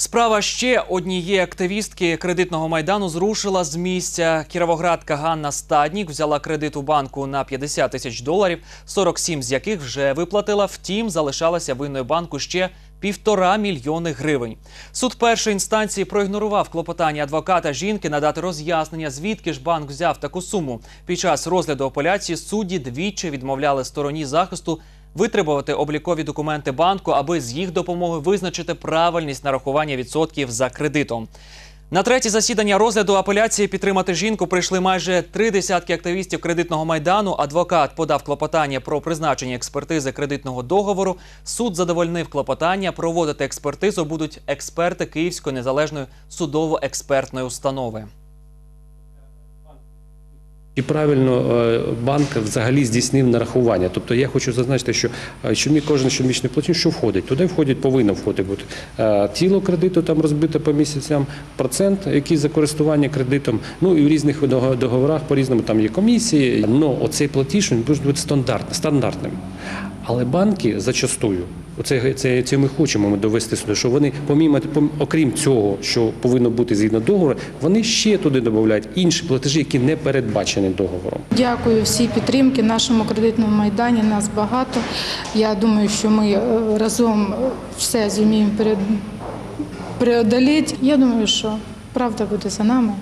Справа ще однієї активістки кредитного майдану зрушила з місця. Кіровоградка Ганна Стаднік взяла кредит у банку на 50 тисяч доларів, 47 з яких вже виплатила. Втім, залишалася винною банку ще півтора мільйони гривень. Суд першої інстанції проігнорував клопотання адвоката жінки надати роз'яснення, звідки ж банк взяв таку суму. Під час розгляду апеляції судді двічі відмовляли стороні захисту витребувати облікові документи банку, аби з їх допомогою визначити правильність нарахування відсотків за кредитом. На третє засідання розгляду апеляції підтримати жінку прийшли майже три десятки активістів кредитного майдану. Адвокат подав клопотання про призначення експертизи кредитного договору. Суд задовольнив клопотання. Проводити експертизу будуть експерти Київської незалежної судово-експертної установи. І правильно е, банк взагалі здійснив нарахування. Тобто я хочу зазначити, що е, щомі- кожен щомісячний платіж, що входить, туди входить, повинно входити бути е, тіло кредиту, там розбите по місяцям, процент, який за користування кредитом. Ну і в різних договорах по різному там є комісії. Ну оцей платіж він може бути стандартним. Але банки зачастую, оце, це, це ми хочемо ми довести сюди, що вони, помімо, пом- окрім цього, що повинно бути згідно договору, вони ще туди додають інші платежі, які не передбачені договором. Дякую всій підтримки нашому кредитному майдані. Нас багато. Я думаю, що ми е, разом все зуміємо перед-. Я думаю, що правда буде за нами.